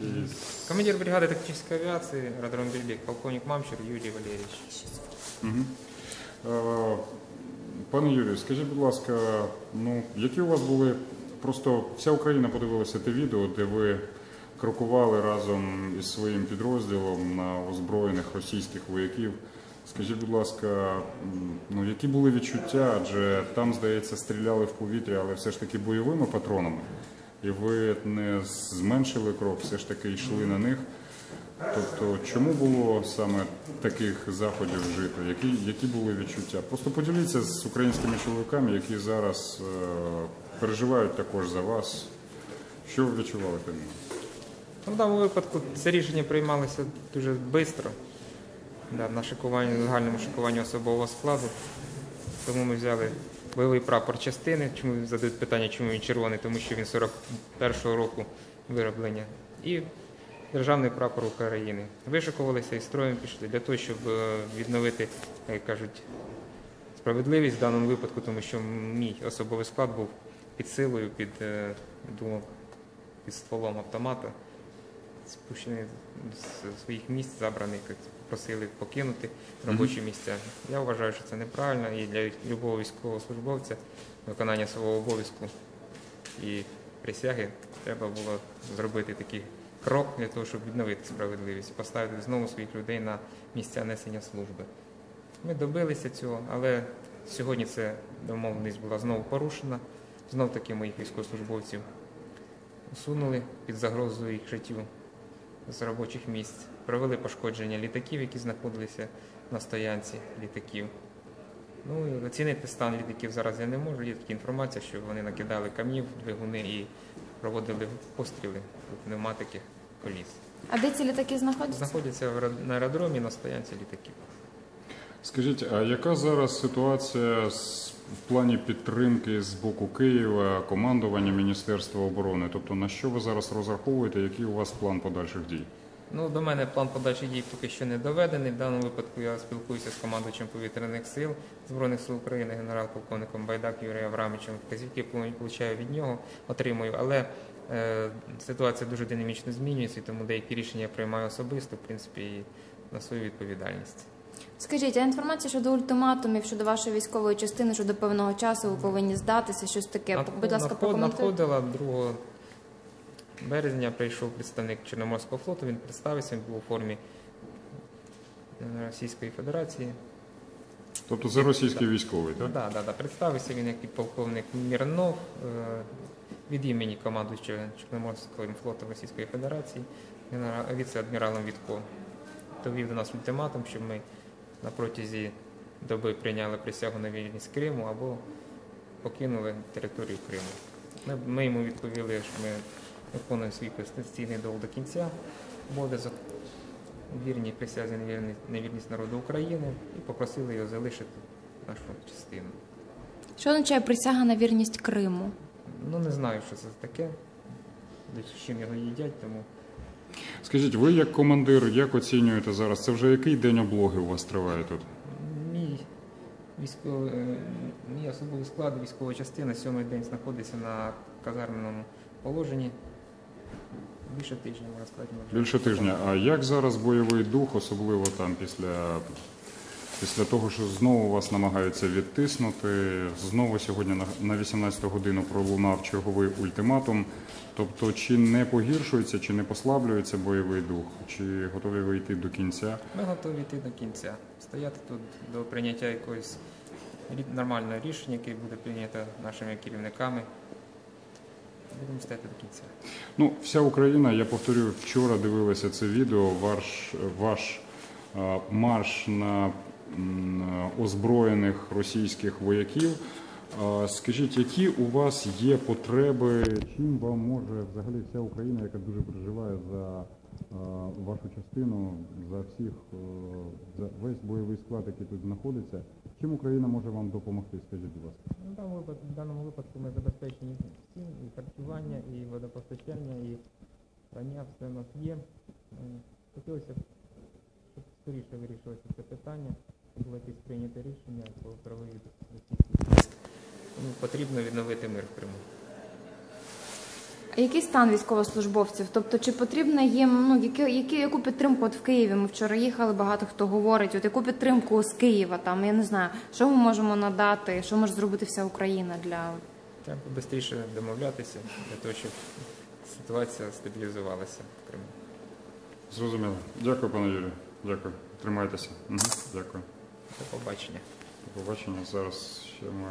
із... Командир бригады тактической авиации, аэродром Бельбек, полковник Мамчур Юрий Валерьевич. Мгм. Е, Пане Юрію, скажіть, будь ласка, ну які у вас були просто вся Україна подивилася те відео, де ви крокували разом із своїм підрозділом на озброєних російських вояків. Скажіть, будь ласка, ну які були відчуття? Адже там, здається, стріляли в повітря, але все ж таки бойовими патронами. І ви не зменшили крок, все ж таки йшли на них. Тобто, чому було саме таких заходів вжито? Які, які були відчуття? Просто поділіться з українськими чоловіками, які зараз е, переживають також за вас. Що ви відчували тоді? Ну, в даному випадку це рішення приймалося дуже швидко. Да, на шикуванні, загальному шикуванні особового складу. Тому ми взяли бойовий прапор частини. Чому задають питання, чому він червоний? Тому що він 41-го року вироблення. І державний прапор України. Вишикувалися і строєм пішли для того, щоб е, відновити, як кажуть, справедливість в даному випадку, тому що мій особовий склад був під силою, під е, думав, під стволом автомата, спущений з своїх місць, забраний, як просили покинути робочі місця. Я вважаю, що це неправильно і для любого військовослужбовця виконання свого обов'язку і присяги треба було зробити такий крок для того, щоб відновити справедливість, поставити знову своїх людей на місця несення служби. Ми добилися цього, але сьогодні ця домовленість була знову порушена. Знов таки моїх військовослужбовців усунули під загрозою їх життю з робочих місць. Провели пошкодження літаків, які знаходилися на стоянці літаків. Ну і оцінити стан літаків зараз я не можу. Є така інформація, що вони накидали камнів, двигуни і проводили постріли пневматики коліс. А де ці літаки знаходяться? Знаходяться в на аеродромі на стоянці літаків. Скажіть, а яка зараз ситуація з- в плані підтримки з боку Києва, командування Міністерства оборони? Тобто на що ви зараз розраховуєте, який у вас план подальших дій? Ну, до мене план подальших дій поки що не доведений. В даному випадку я спілкуюся з командувачем повітряних сил Збройних сил України, генерал-полковником Байдак Юрієм Аврамовичем. Вказівки получаю від нього, отримую. Але е, ситуація дуже динамічно змінюється, тому деякі рішення я приймаю особисто, в принципі, на свою відповідальність. Скажіть, а інформація щодо ультиматумів щодо вашої військової частини, що до певного часу ви повинні здатися, щось таке. Надход- Будь ласка, прокоментуйте. надходила 2 березня. Прийшов представник Чорноморського флоту. Він представився, він був у формі е, Російської Федерації. Тобто це російський військовий, так? Да, да, да. Представився він як і полковник Мірнов е, від імені командуючого Чорноморського флоту Російської Федерації, віце-адміралом Вітко. Довів до нас ультиматум, щоб ми на протязі доби прийняли присягу на вільність Криму або покинули територію Криму. Ми, ми йому відповіли, що ми виконуємо свій конституційний долг до кінця, обов'язок вірній присязі невірні- невірність народу України і попросили його залишити нашу частину. Що означає присяга на вірність Криму? Ну не знаю, що це таке, чим його їдять, тому Скажіть, ви як командир, як оцінюєте зараз? Це вже який день облоги у вас триває тут? мій військовий е, мій особовий склад, військова частина сьомий день знаходиться на казарменому положенні. Більше тижня, можна сказати. Більше тижня. А як зараз бойовий дух, особливо там після, після того, що знову вас намагаються відтиснути? Знову сьогодні на, на 18 годину пролунав черговий ультиматум. Тобто, чи не погіршується, чи не послаблюється бойовий дух, чи готові ви йти до кінця? Ми готові йти до кінця, стояти тут до прийняття якогось нормального рішення, яке буде прийнято нашими керівниками. Будемо стояти до кінця. Ну, вся Україна, я повторюю, вчора дивилася це відео, ваш, ваш марш на озброєних російських вояків. Скажіть, які у вас є потреби? Чим вам може взагалі вся Україна, яка дуже переживає за вашу частину, за всіх, за весь бойовий склад, який тут знаходиться? Чим Україна може вам допомогти? Скажіть, будь ласка. Ну, в, даному випадку, ми забезпечені всім, і харчування, і водопостачання, і прання, все у нас є. Хотілося б, щоб скоріше вирішилося це питання, було якесь прийняте рішення по правовій. Тому потрібно відновити мир в Криму. Який стан військовослужбовців? Тобто, чи потрібна їм ну які, які яку підтримку от в Києві? Ми вчора їхали, багато хто говорить. От яку підтримку з Києва? Там я не знаю, що ми можемо надати, що може зробити вся Україна для Треба швидше домовлятися для того, щоб ситуація стабілізувалася в Криму. Зрозуміло. Дякую, пане Юрію. Дякую. Тримайтеся. Угу. Дякую. До побачення. До побачення. Зараз ще ми